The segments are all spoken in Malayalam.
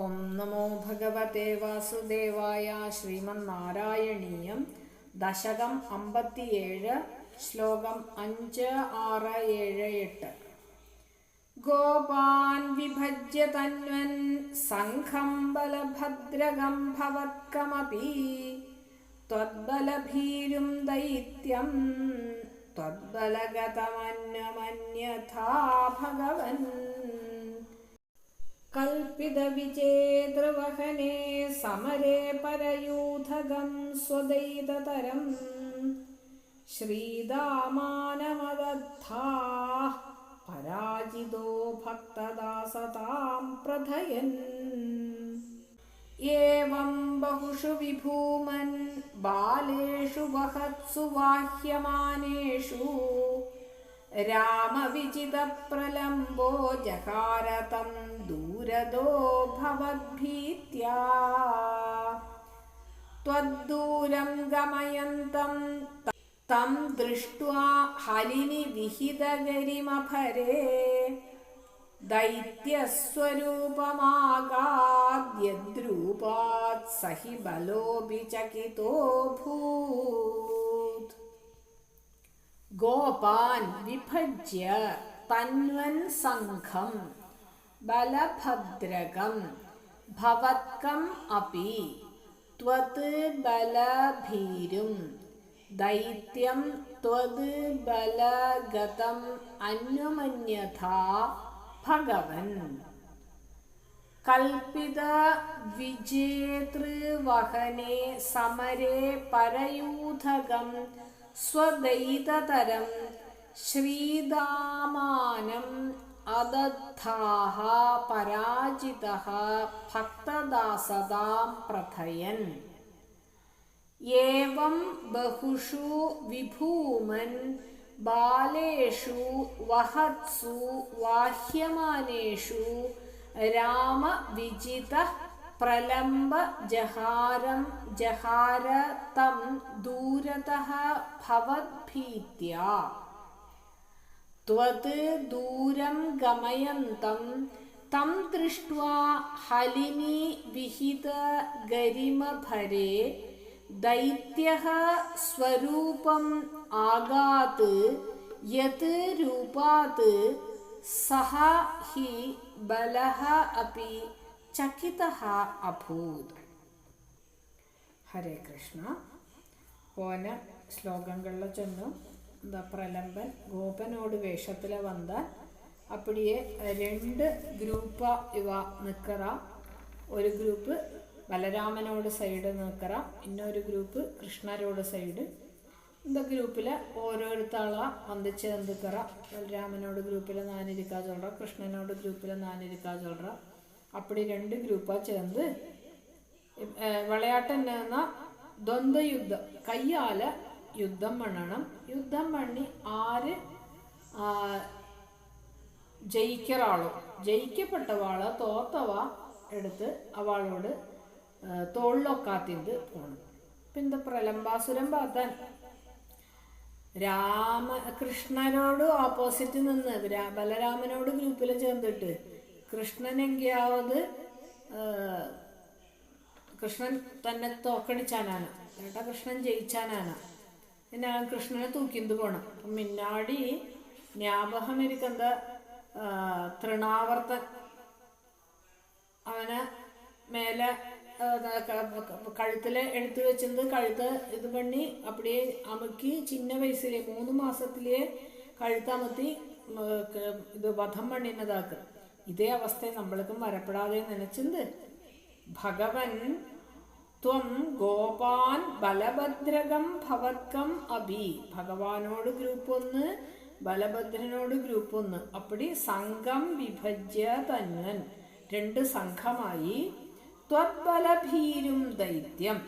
ഓം നമോ ഭഗവതേ വാസുദേവായ ശ്രീമന്നാരായണീയം ദശകം അമ്പത്തിയേഴ് ശ്ലോകം അഞ്ച് ആറ് ഏഴ് എട്ട്. ഗോപാൻ വിഭജ്യ തന്വൻ സംഘം ബലഭദ്രകം ഭവത്കമപി. ത്വദ്ബലഭീരും ദൈത്യം ത്വദ്ബലഗതമന്യമന്യഥാ ഭഗവൻ. कल्पितविजेतृवहने समरे परयूथगं स्वदैततरं श्रीदामानमदत्थाः पराजितो भक्तदासतां प्रथयन् एवं बहुषु विभूमन् बालेषु वहत्सु वाह्यमानेषु रामविजितप्रलम्बो जकार तं दूरदो भवद्भीत्या त्वद्दूरं गमयन्तं तं दृष्ट्वा हलिनि विहितगरिमभरे। दैत्यस्वरूपमागाद्यद्रूपात् स हि बलोऽपि चकितोऽभूत् गोपान् विभज्य तन्वन् सङ्घं ബലഭദ്രകം ഭവത്കം അപി ത്വത് ബലഭീരും. ദൈത്യം ത്വത് ബലഗതം അന്യമന്യഥാ ഭഗവൻ. കൽപ്പിത വിജേതൃവഹനെ സമരേ പരയൂഥകം സ്വദൈതതരം ശ്രീദാമാനം അദദ്ധാഹ പരാജിത ഭക്തദാസതാം പ്രഥയൻ. ഏവം ബഹുഷു വിഭൂമൻ ബാലേഷു വഹത്സു വാഹ്യമാനേഷു രാമവിജിത പ്രലംബ ജഹാരം ജഹാര തം ദൂരതഃ ഭവദ്ഭീത്യ त्वत् दूरं गमयन्तं तं दृष्ट्वा हलिनी विहितगरिमभरे दैत्यः स्वरूपम् आगात् यत् रूपात् सः हि बलः अपि चकितः अभूत् ഹരേ കൃഷ്ണ പോന ശ്ലോകങ്ങളിൽ ചൊന്നു இந்த പ്രലംബൻ ഗോപനോട് வேஷத்தில் வந்தால் അപ്പടിയെ രണ്ട് ഗ്രൂപ്പ ഇവ നിൽക്കറ ഒരു ഗ്രൂപ്പ് ബലരാമനോട് സൈഡ് നിൽക്കറ ഇന്നൊരു ഗ്രൂപ്പ് കൃഷ്ണരോട് സൈഡ്. இந்த ഗ്രൂപ്പിൽ ഓരോരുത്താളാ വന്ദിച്ച് എന്തുക്കറ ബലരാമനോട് ഗ്രൂപ്പിൽ നാനിരിക്കാ ചൊല്ലറ കൃഷ്ണനോട് ഗ്രൂപ്പിൽ നാനിരിക്കാ ചൊല്ലറ അപ്പടി രണ്ട് ഗ്രൂപ്പ ചേർന്ന്. വിളയാട്ടം എന്നാൽ ദ്വന്ദ്വ കയ്യാൽ യുദ്ധം പണണം യുദ്ധം പണി ആര് ജയിക്കറാളോ? ജയിക്കപ്പെട്ടവാൾ തോത്തവ എടുത്ത് അവളോട് തോളിലൊക്കാത്തിന്ത് പോണം. പിന്നെ പ്രലംബാസുരം പാത്താൻ? രാമകൃഷ്ണനോട് ഓപ്പോസിറ്റ് നിന്ന് ബലരാമനോട് ഗ്രൂപ്പിൽ ചേർന്നിട്ട്. കൃഷ്ണനെങ്കിയാവത് കൃഷ്ണൻ തന്നെ തോക്കടിച്ചാനാണ്. ഏട്ടാ കൃഷ്ണൻ ജയിച്ചാനാണ്. പിന്നെ കൃഷ്ണനെ തൂക്കിന്ത് പോണം? അപ്പം മിന്നാടി ജ്ഞാപകം തൃണാവർത്തൻ. അവനെ മേലെ കഴുത്തിലെ എടുത്തു വെച്ചത് കഴുത്ത് ഇത് പണി അപ്പടി അമുക്കി ചിന്ന വയസ്സിലെ മൂന്ന് മാസത്തിലെ കഴുത്തമത്തി ഇത് വധം പണിനതാക്ക് ഇതേ അവസ്ഥ നമ്മൾക്കും വരപ്പെടാതെ നനച്ചത് ഭഗവൻ ത്വം ഗോപാൻ ബലഭദ്രകം ഭവത്കം അഭി. ഭഗവാനോട് ഗ്രൂപ്പ് ഒന്ന് ബലഭദ്രനോട് ഗ്രൂപ്പ് ഒന്ന്. അപ്പടി സംഘം വിഭജ്യ തന്നൻ രണ്ട് സംഘമായി. ത്വത്ബലഭീരും ദൈത്യം.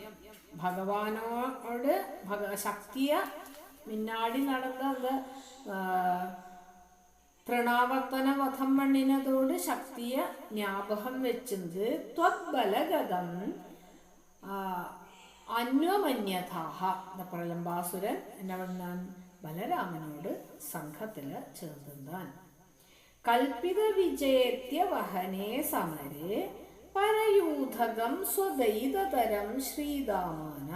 ഭഗവാനോട് ഭഗ ശക്തിയ മിന്നാടി നടന്ന തൃണാവർത്തന വധം മണ്ണിനതോട് ശക്തിയ ജ്ഞാപകം വെച്ചത് ത്വബലഗതം അന്വമന്യഥാഹ പ്രലംബാസുരൻ എന്നവണ്ണാൻ ബലരാമനോട് സംഘത്തിൽ ചേർന്നാൻ കൽപ്പിത വിജയത്യ വഹനേ സമരെ പര പരയൂഥകം സ്വദൈതതരം ശ്രീദാമാന.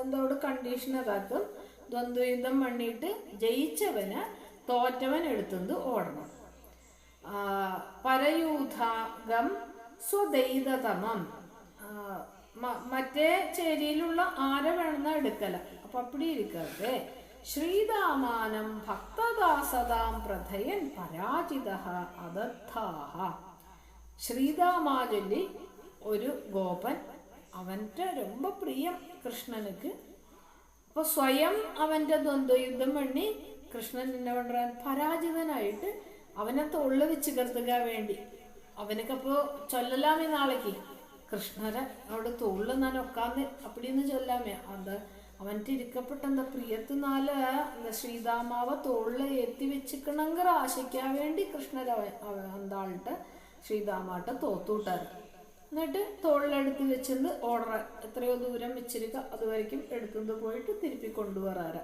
എന്തോട് കണ്ടീഷൻ അതാക്കും. ദ്വന്ദ്വയുദ്ധം പണിയിട്ട് ജയിച്ചവന് തോറ്റവൻ എടുത്തുകൊണ്ട് ഓടണം. പരയൂഥകം സ്വദൈതതമം. മറ്റേ ചേരിയിലുള്ള ആരെ വേണമെന്നാ എടുക്കല? അപ്പൊ അപ്പടി ഇരിക്കേ ശ്രീദാമാനം ഭക്തദാസദാം പ്രഥയൻ പരാജിത അദത്താഹ ശ്രീദാമാജലി ഒരു ഗോപൻ അവന്റെ രൊമ്പ പ്രിയം കൃഷ്ണനുക്ക്. അപ്പൊ സ്വയം അവന്റെ ദ്വന്ദ്വയുദ്ധം പണി കൃഷ്ണൻ എന്നെ പണ്ടാൻ പരാജിതനായിട്ട് അവനെ തൊള്ളു വെച്ച് കരുതുക വേണ്ടി. അവനക്കപ്പോ ചൊല്ലലാമേ നാളേക്ക്. കൃഷ്ണരെ അവിടെ തോളിൽ ഞാൻ ഒക്കാന്ന് അപ്പടിന്ന് ചൊല്ലാമേ. അത് അവന്റെ ഇരിക്കപ്പെട്ട എന്താ പ്രിയത്തിനാല് ശ്രീതാമാവ തോളിൽ എത്തി വെച്ചിക്കണമെങ്കിൽ ആശിക്കാൻ വേണ്ടി കൃഷ്ണര എന്താളിട്ട് ശ്രീതാമാട്ട തോത്തൂട്ടാറ്. എന്നിട്ട് തോളിലെടുത്ത് വെച്ചിട്ട് ഓർഡർ എത്രയോ ദൂരം വെച്ചിരിക്കുക അതുവരയ്ക്കും എടുത്തുകൊണ്ട് പോയിട്ട് തിരുപ്പി കൊണ്ടുവരാറ്.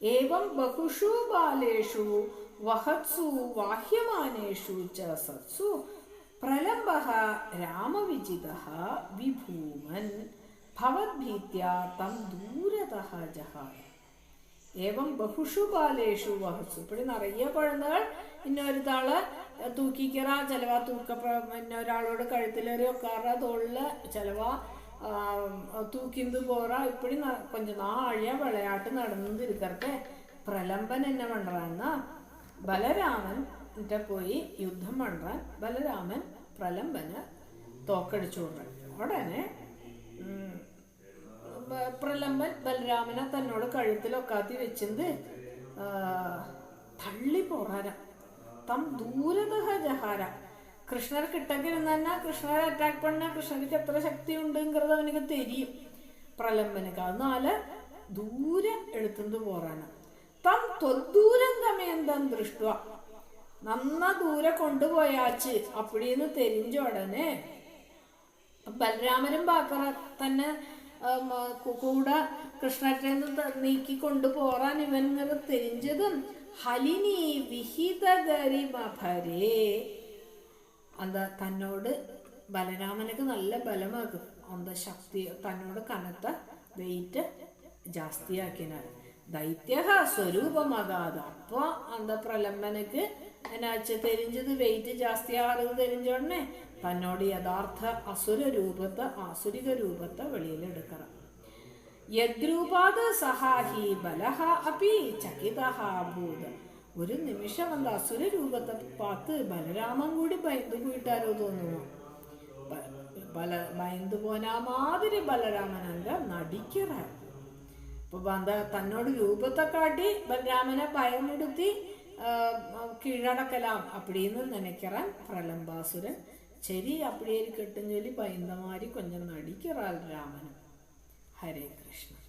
ഏവം ബഹുഷു ബാലേഷു വഹത്സു വാഹ്യമാനേഷു ച പ്രലംബ രാമവിജിത വിഭൂമൻ ഭവദ്ഭീത്യാ തം ദൂരതഃ ജഹായ ഏവം ബഹുഷു ബാലേഷു വഹസു. ഇപ്പടി നിറയെ കുഴന്തകൾ ഇന്നൊരുതാൾ തൂക്കിക്കറ ചിലവ തൂക്ക പിന്നെ ഒരാളോട് കഴുത്തിലേറി ഒക്കാറ തോളിൽ ചിലവ തൂക്കിന്ത് പോറ ഇപ്പടി കൊഞ്ച നാഴിയ വിളയാട്ട് നടന്നിരിക്കട്ടെ. പ്രലംബൻ എന്നെ പണ്ടാന്ന ബലരാമൻ പോയി യുദ്ധം പണ്ടാൻ ബലരാമൻ പ്രലംബന് തോക്കടിച്ചു കൊടുത്തു ഉടനെ പ്രലംബൻ ബലരാമനെ തന്നോട് കഴുത്തിലൊക്കാത്തി വെച്ചത് തള്ളി പോറാന. തം ദൂരതഹ ജഹാര. കൃഷ്ണർ കിട്ടക്കിരുന്ന തന്നെ കൃഷ്ണനെ അറ്റാക്ക് പണ കൃഷ്ണർക്ക് എത്ര ശക്തി ഉണ്ടെങ്കിറത് അവനക്ക് തെരിയും. പ്രലംബനക്ക്. അതിനാല് ദൂരെ എടുത്തുകൊണ്ട് പോറാന. തം തൊദ്ദൂരം ഗമയന്തം ദൃഷ്ട നന്ന ദൂരെ കൊണ്ടുപോയാച്ച്. അപ്പടിന്ന് തെരിഞ്ഞ ഉടനെ ബലരാമനും ബാക്കറ തന്നെ കൂടെ കൃഷ്ണനെ നീക്കി കൊണ്ടുപോറാൻ ഇവൻ ഇങ്ങനെ തെരിഞ്ഞതും ഹലിനി വിഹിതഗരിമഭരേ അത് തന്നോട് ബലരാമനക്ക് നല്ല ബലമാകും അന്ത ശക്തി തന്നോട് കനത്ത വെയിറ്റ് ജാസ്തിയാക്കിനാണ് ദൈത്യ സ്വരൂപമാകാതെ. അപ്പൊ അന്ത പ്രലംബനക്ക് എന്നുവെച്ച് തെരിഞ്ചത് വെയിറ്റ് ജാസ്തിയാകുന്നത് ആകുന്നത് തന്നോട് യഥാർത്ഥ അസുര രൂപത്തെ ആസുരിക രൂപത്തെ വെളിയിലെടുക്കണം യദ്രൂപാത് സഹാഹി ബലഹ അപി ചകിതഹാഭൂത് ഭൂത. ഒരു നിമിഷം അത് അസുര രൂപത്തെ പാത്ത് ബലരാമൻ കൂടി ഭയന്നു പോയിട്ടാരോ തോന്നുന്നു பல பயந்து போன மாதிரி பலராமன் அங்கே நடிக்கிறார் തന്നോട് രൂപത്തെ தன்னோட ബലരാമനെ காட்டி കീഴടക്കലാം അപ്പടിന്ന് നനയ്ക്കറാൻ പ്രലംബാസുരൻ ശരി അപ്പടിയേരി കെട്ടും പൈന്തമാരി കൊഞ്ചം നടിക്കറാൽ രാമനും. ഹരേ കൃഷ്ണ.